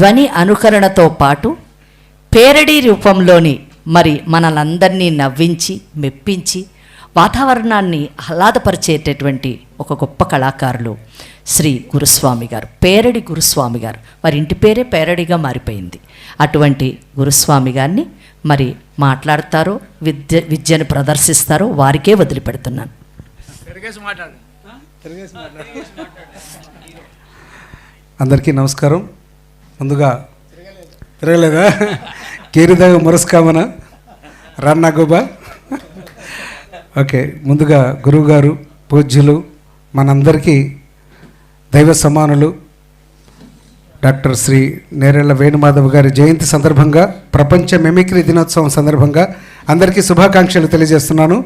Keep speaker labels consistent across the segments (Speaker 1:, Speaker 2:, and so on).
Speaker 1: ధ్వని అనుకరణతో పాటు పేరడీ రూపంలోని మరి మనలందరినీ నవ్వించి మెప్పించి వాతావరణాన్ని ఆహ్లాదపరిచేటటువంటి ఒక గొప్ప కళాకారులు శ్రీ గురుస్వామి గారు పేరడి గురుస్వామి గారు. వారి ఇంటి పేరే పేరడిగా మారిపోయింది. అటువంటి గురుస్వామి గారిని మరి మాట్లాడతారో విద్య విద్యను ప్రదర్శిస్తారో వారికే వదిలిపెడుతున్నాను.
Speaker 2: అందరికీ నమస్కారం. ముందుగా తిరగలేదా? కేరిదాగ మురస్కామన రన్న గుబా. ఓకే ముందుగా గురువుగారు పూజ్యులు మనందరికీ దైవ సమానులు డాక్టర్ శ్రీ నేరెళ్ళ వేణుమాధవ్ గారి జయంతి సందర్భంగా ప్రపంచ మిమిక్రీ దినోత్సవం సందర్భంగా అందరికీ శుభాకాంక్షలు తెలియజేస్తున్నాను.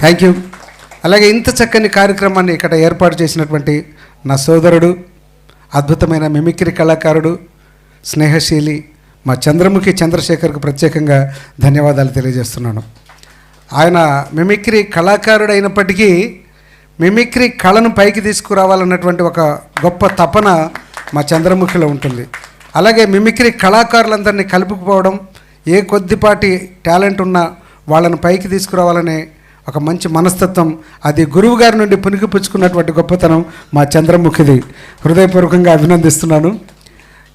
Speaker 2: థ్యాంక్ యూ అలాగే ఇంత చక్కని కార్యక్రమాన్ని ఇక్కడ ఏర్పాటు చేసినటువంటి నా సోదరుడు అద్భుతమైన మిమిక్రీ కళాకారుడు స్నేహశీలి మా చంద్రముఖి చంద్రశేఖర్కు ప్రత్యేకంగా ధన్యవాదాలు తెలియజేస్తున్నాను. ఆయన మిమిక్రీ కళాకారుడు అయినప్పటికీ మిమిక్రీ కళను పైకి తీసుకురావాలన్నటువంటి ఒక గొప్ప తపన మా చంద్రముఖిలో ఉంటుంది. అలాగే మిమిక్రీ కళాకారులందరినీ కలుపుకుపోవడం ఏ కొద్దిపాటి టాలెంట్ ఉన్నా వాళ్ళను పైకి తీసుకురావాలనే ఒక మంచి మనస్తత్వం అది గురువు గారి నుండి పుచ్చుకున్నటువంటి గొప్పతనం మా చంద్రముఖిది. హృదయపూర్వకంగా అభినందిస్తున్నాను.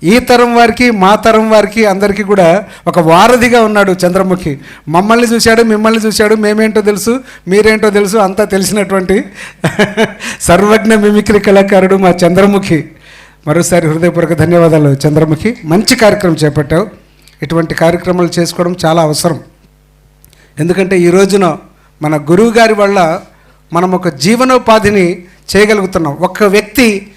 Speaker 2: ఈ తరం వారికి మా తరం వారికి అందరికీ కూడా ఒక వారధిగా ఉన్నాడు చంద్రముఖి. మమ్మల్ని చూశాడు మిమ్మల్ని చూశాడు మేమేంటో తెలుసు మీరేంటో తెలుసు అంతా తెలిసినటువంటి సర్వజ్ఞ మిమిక్రీ కళాకారుడు మా చంద్రముఖి. మరోసారి హృదయపూర్వక ధన్యవాదాలు చంద్రముఖి. మంచి కార్యక్రమం చేపట్టావు. ఇటువంటి కార్యక్రమాలు చేసుకోవడం చాలా అవసరం. ఎందుకంటే ఈ రోజున మన గురువు గారి వల్ల మనం ఒక జీవనోపాధిని చేయగలుగుతున్నాం. ఒక్క వ్యక్తి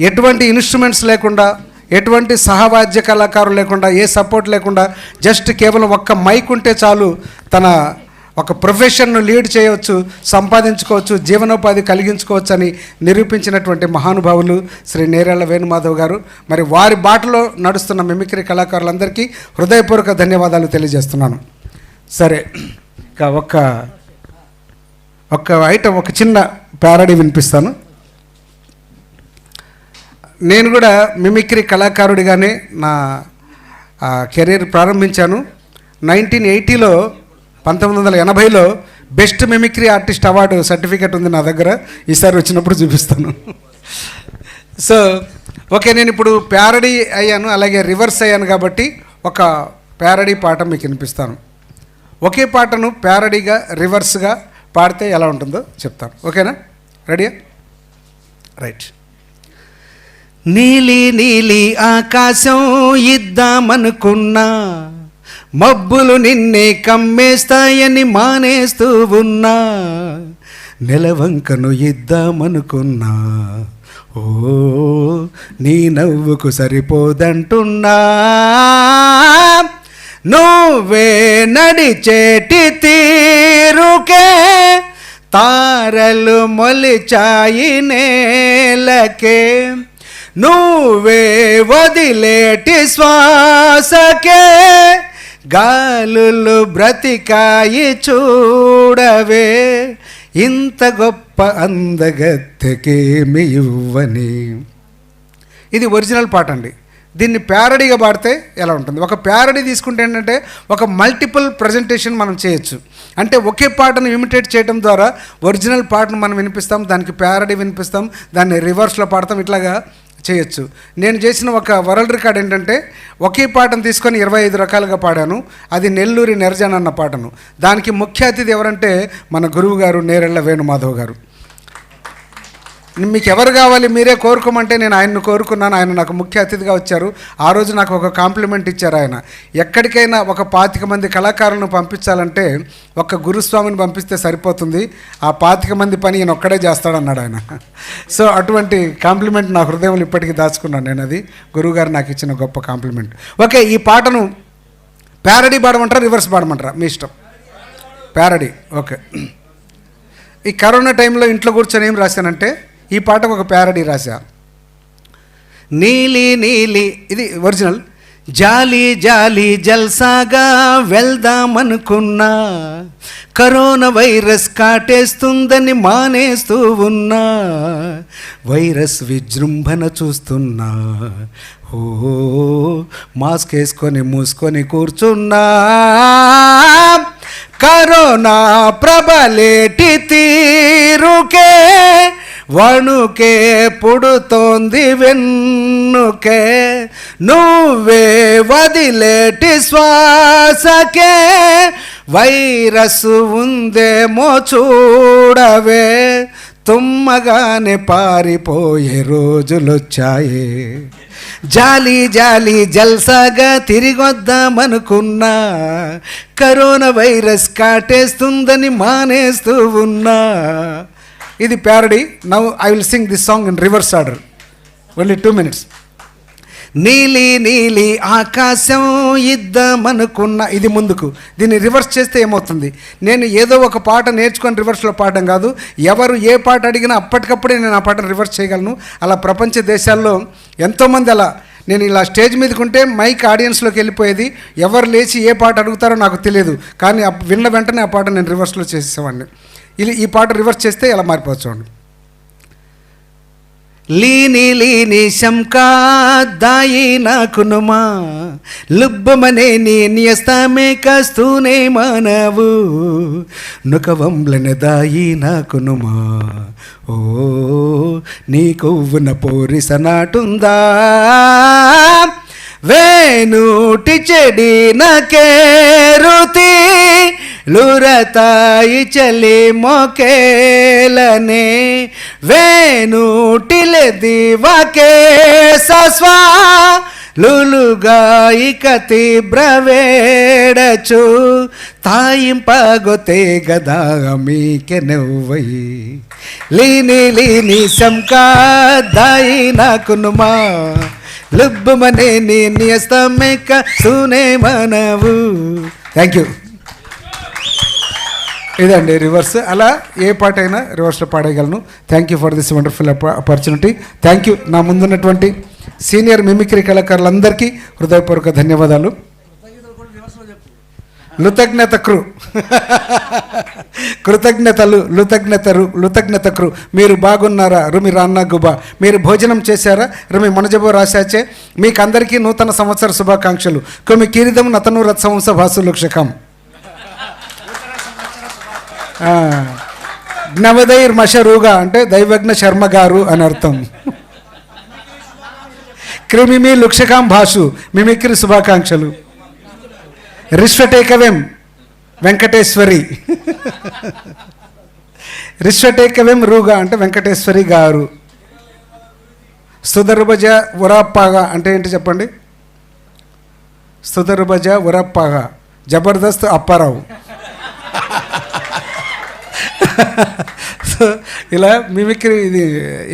Speaker 2: ఎటువంటి ఇన్స్ట్రుమెంట్స్ లేకుండా ఎటువంటి సహవాద్య కళాకారులు లేకుండా ఏ సపోర్ట్ లేకుండా జస్ట్ కేవలం ఒక్క మైక్ ఉంటే చాలు తన ఒక ప్రొఫెషన్ను లీడ్ చేయవచ్చు సంపాదించుకోవచ్చు జీవనోపాధి కలిగించుకోవచ్చు అని నిరూపించినటువంటి మహానుభావులు శ్రీ నేరేళ్ళ వేణుమాధవ్ గారు. మరి వారి బాటలో నడుస్తున్న మిమిక్రీ కళాకారులందరికీ హృదయపూర్వక ధన్యవాదాలు తెలియజేస్తున్నాను. సరే. ఇక ఒక ఒక ఐటమ్ ఒక చిన్న ప్యారడీ వినిపిస్తాను. నేను కూడా మిమిక్రీ కళాకారుడిగానే నా కెరీర్ ప్రారంభించాను. నైన్టీన్ ఎయిటీలో పంతొమ్మిది వందల ఎనభైలో best mimicry artist award certificate ఉంది నా దగ్గర. ఈసారి వచ్చినప్పుడు చూపిస్తాను. సో ఓకే నేను ఇప్పుడు ప్యారడీ అయ్యాను అలాగే రివర్స్ అయ్యాను కాబట్టి ఒక ప్యారడీ పాట మీకు వినిపిస్తాను. ఒకే పాటను ప్యారడీగా రివర్స్గా పాడితే ఎలా ఉంటుందో చెప్తాను. ఓకేనా? రెడీయా రైట్ నీలి నీలి ఆకాశం ఇద్దామనుకున్నా మబ్బులు నిన్నే కమ్మేస్తాయని మానేస్తూ ఉన్నా నెలవంకను ఇద్దామనుకున్నా ఓ నీ నవ్వుకు సరిపోదంటున్నా. నువ్వే నడిచేటి తీరుకే తారలు మొలిచాయి నేలకే. నువ్వే వదిలేటి శ్వాసకే గాలులు బ్రతికాయి చూడవే. ఇంత గొప్ప అందగత్తెకేమి ఇవ్వని. ఇది ఒరిజినల్ పాట అండి దీన్ని ప్యారడీగా పాడితే ఎలా ఉంటుంది? ఒక ప్యారడీ తీసుకుంటే ఏంటంటే ఒక మల్టిపుల్ ప్రజెంటేషన్ మనం చేయొచ్చు. అంటే ఒకే పాటను ఇమిటేట్ చేయడం ద్వారా ఒరిజినల్ పాటను మనం వినిపిస్తాం దానికి ప్యారడీ వినిపిస్తాం దాన్ని రివర్స్లో పాడతాం ఇట్లాగా చేయొచ్చు. నేను చేసిన ఒక వరల్డ్ రికార్డ్ ఏంటంటే ఒకే పాటను తీసుకొని ఇరవై ఐదు రకాలుగా పాడాను. అది నెల్లూరి నెరజన్ అన్న పాటను. దానికి ముఖ్య అతిథి ఎవరంటే మన గురువు గారు నేరెళ్ళ వేణుమాధవ్ గారు. మీకు ఎవరు కావాలి మీరే కోరుకోమంటే నేను ఆయన్ను కోరుకున్నాను. ఆయన నాకు ముఖ్య అతిథిగా వచ్చారు. ఆ రోజు నాకు ఒక కాంప్లిమెంట్ ఇచ్చారు ఆయన. ఎక్కడికైనా ఒక పాతిక మంది కళాకారులను పంపించాలంటే ఒక గురుస్వామిని పంపిస్తే సరిపోతుంది. ఆ పాతిక మంది పని ఈయన ఒక్కడే చేస్తాడన్నాడు ఆయన. సో అటువంటి కాంప్లిమెంట్ నా హృదయంలో ఇప్పటికీ దాచుకున్నాను నేను అది. గురువుగారు నాకు ఇచ్చిన గొప్ప కాంప్లిమెంట్. ఓకే ఈ పాటను ప్యారడీ పాడమంటారా రివర్స్ పాడమంటారా? మీ ఇష్టం. Parody okay. ఈ కరోనా టైంలో ఇంట్లో కూర్చొని ఏం రాశానంటే ఈ పాటకు ఒక ప్యారడీ రాశా. నీలి నీలి ఇది ఒరిజినల్ జాలి జాలి జల్సాగా వెళ్దామనుకున్నా కరోనా వైరస్ కాటేస్తుందని మానేస్తూ ఉన్నా వైరస్ విజృంభణ చూస్తున్నా ఓ మాస్క్ వేసుకొని మూసుకొని కూర్చున్నా కరోనా ప్రబలేటి తీరుకే వణుకే పుడుతోంది వెన్నుకే. నువ్వే వదిలేటి శ్వాసకే. వైరస్ ఉందేమో చూడవే. తుమ్మగానే పారిపోయే రోజులొచ్చాయే. జాలి జాలి జల్సాగా తిరిగొద్దామనుకున్నా. కరోనా వైరస్ కాటేస్తుందని మానేస్తూ ఉన్నా. ఇది parody now I will sing this song in reverse order only two minutes నీలి నీలి ఆకాశం ఇద్దామనుకున్న ఇది ముందుకు. దీన్ని రివర్స్ చేస్తే ఏమవుతుంది? నేను ఏదో ఒక పాట నేర్చుకొని రివర్స్లో పాడడం కాదు. ఎవరు ఏ పాట అడిగినా అప్పటికప్పుడే నేను ఆ పాటను రివర్స్ చేయగలను. అలా ప్రపంచ దేశాల్లో ఎంతోమంది అలా నేను ఇలా స్టేజ్ మీదకుంటే మైక్ ఆడియన్స్లోకి వెళ్ళిపోయేది. ఎవరు లేచి ఏ పాట అడుగుతారో నాకు తెలియదు. కానీ విన్న వెంటనే ఆ పాట నేను రివర్స్లో చేసేవాడిని ఈ పాట రివర్స్ చేస్తే ఎలా మారిపోవచ్చు చూడండి. లీని లీని శంకా దాయి కునుమా లుబ్బమనే నీ న్యస్తమే కస్తూనే మానవు. నుకవంలన దాయి కునుమా ఓ నీ కొవ్వున పోరిస నాటుందా? వేణుటి చెడి నకేరుతి లురతాయి చలి మొకేలనే వేణుటిలె దివకే సస్వా లులుగాయి కతి బ్రవేడచు తాయిం తాయింపగొతే గదా మీకె నవ్వయి లీని లీని శంకా సంకాదాయి నాకునుమా లుబ్బమనే నీ నియస్తమెక్క సూనే మనవు థ్యాంక్ యూ ఇదండి రివర్స్ అలా ఏ పాట అయినా రివర్స్లో పాడేయగలను. Thank you for this wonderful opportunity thank you నా ముందున్నటువంటి సీనియర్ మిమిక్రీ కళాకారులందరికీ హృదయపూర్వక ధన్యవాదాలు. కృతజ్ఞత క్రు కృతజ్ఞతలు కృతజ్ఞతరు కృతజ్ఞత క్రు మీరు బాగున్నారా? రుమి రాన్నా గుబా. మీరు భోజనం చేశారా? రుమి మనజబో రాశాచే. మీకు అందరికీ నూతన సంవత్సర శుభాకాంక్షలు. కొమి కిరీదం నతను రత్సవంశ భాసులుక్షకం. జ్ఞవదైర్ మషరుగా అంటే దైవజ్ఞ శర్మ గారు అని అర్థం. క్రిమిమి లుక్షకాం భాషు మిమిక్రి శుభాకాంక్షలు. రిశ్వటేకవేం వెంకటేశ్వరి. రిశ్వటేకవేం రూగా అంటే వెంకటేశ్వరి గారు. సుధరుభజ ఉరాప్పాగా అంటే ఏంటి చెప్పండి? స్తుదర్భజ ఉరప్పాగా జబర్దస్త్ అప్పారావు. సో ఇలా మిమిక్రీ ఇది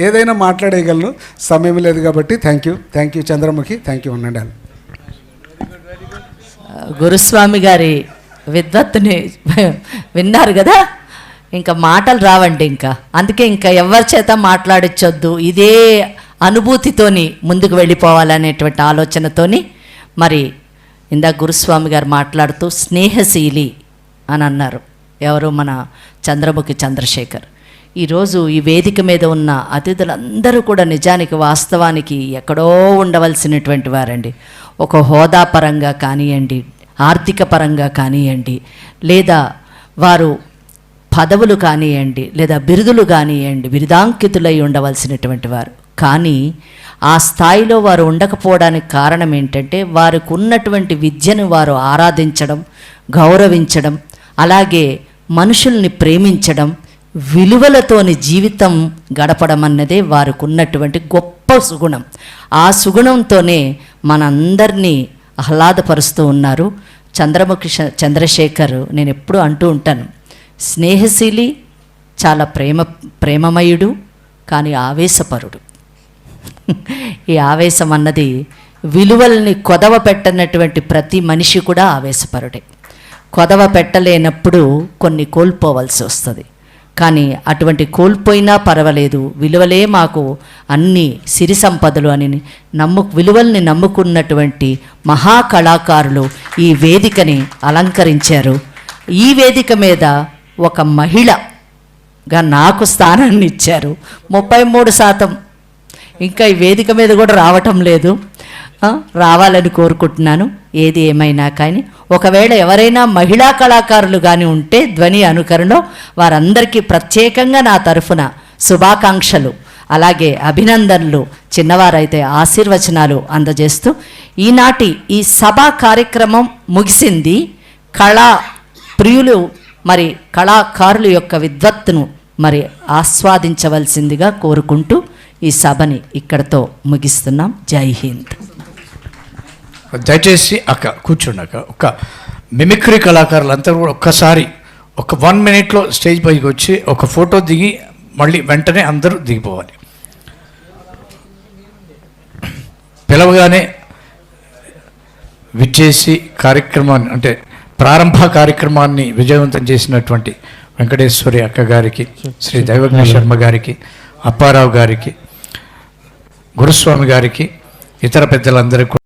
Speaker 2: ఏదైనా మాట్లాడేయగలను. సమయం లేదు కాబట్టి thank you thank you Chandramukhi. Thank you ఉండండి
Speaker 1: గురుస్వామి గారి విద్వత్తుని విన్నారు కదా? ఇంకా మాటలు రావండి ఇంకా. అందుకే ఇంకా ఎవరి చేత మాట్లాడించొద్దు ఇదే అనుభూతితోని ముందుకు వెళ్ళిపోవాలనేటువంటి ఆలోచనతోని మరి ఇందాక గురుస్వామి గారు మాట్లాడుతూ స్నేహశీలి అని అన్నారు. ఎవరు? మన చంద్రముఖి చంద్రశేఖర్. ఈరోజు ఈ వేదిక మీద ఉన్న అతిథులందరూ కూడా నిజానికి వాస్తవానికి ఎక్కడో ఉండవలసినటువంటి వారండి. ఒక హోదా పరంగా కానివ్వండి ఆర్థిక పరంగా కానివ్వండి లేదా వారు పదవులు కానివ్వండి లేదా బిరుదులు కానివ్వండి బిరుదాంకితులై ఉండవలసినటువంటి వారు. కానీ ఆ స్థాయిలో వారు ఉండకపోవడానికి కారణం ఏంటంటే వారికి ఉన్నటువంటి విద్యను వారు ఆరాధించడం గౌరవించడం అలాగే మనుషుల్ని ప్రేమించడం విలువలతోని జీవితం గడపడం అన్నదే వారికి ఉన్నటువంటి గొప్ప సుగుణం. ఆ సుగుణంతోనే మనందరినీ ఆహ్లాదపరుస్తూ ఉన్నారు. చంద్రముఖి చంద్రశేఖర్ నేను ఎప్పుడూ అంటూ ఉంటాను స్నేహశీలి చాలా ప్రేమ ప్రేమమయుడు కానీ ఆవేశపరుడు. ఈ ఆవేశం అన్నది విలువల్ని కొదవ పెట్టనటువంటి ప్రతి మనిషి కూడా ఆవేశపరుడే. కొదవ పెట్టలేనప్పుడు కొన్ని కోల్పోవలసి వస్తుంది. కానీ అటువంటి కోల్పోయినా పర్వాలేదు. విలువలే మాకు అన్ని సిరి సంపదలు అని నమ్ము విలువల్ని నమ్ముకున్నటువంటి మహా కళాకారులు ఈ వేదికని అలంకరించారు. ఈ వేదిక మీద ఒక మహిళగా నాకు స్థానాన్ని ఇచ్చారు. ముప్పై మూడు శాతం. ఇంకా ఈ వేదిక మీద కూడా రావటం లేదు. రావాలని కోరుకుంటున్నాను. ఏది ఏమైనా కానీ ఒకవేళ ఎవరైనా మహిళా కళాకారులు కానీ ఉంటే ధ్వని అనుకరణలో వారందరికీ ప్రత్యేకంగా నా తరఫున శుభాకాంక్షలు. అలాగే అభినందనలు చిన్నవారైతే ఆశీర్వచనాలు అందజేస్తూ ఈనాటి ఈ సభా కార్యక్రమం ముగిసింది. కళా ప్రియులు మరి కళాకారుల యొక్క విద్వత్తును మరి ఆస్వాదించవలసిందిగా కోరుకుంటూ ఈ సభని ఇక్కడతో ముగిస్తున్నాం. జై హింద్.
Speaker 3: దయచేసి అక్క కూర్చోండి అక్క. ఒక మిమిక్రీ కళాకారులందరూ కూడా ఒక్కసారి ఒక వన్ మినిట్లో స్టేజ్ పైకి వచ్చి ఒక ఫోటో దిగి మళ్ళీ వెంటనే అందరూ దిగిపోవాలి. పిలవగానే విచ్చేసి కార్యక్రమాన్ని అంటే ప్రారంభ కార్యక్రమాన్ని విజయవంతం చేసినటువంటి వెంకటేశ్వరి అక్క గారికి శ్రీ దైవజ్ఞ శర్మ గారికి అప్పారావు గారికి గురుస్వామి గారికి ఇతర పెద్దలందరికీ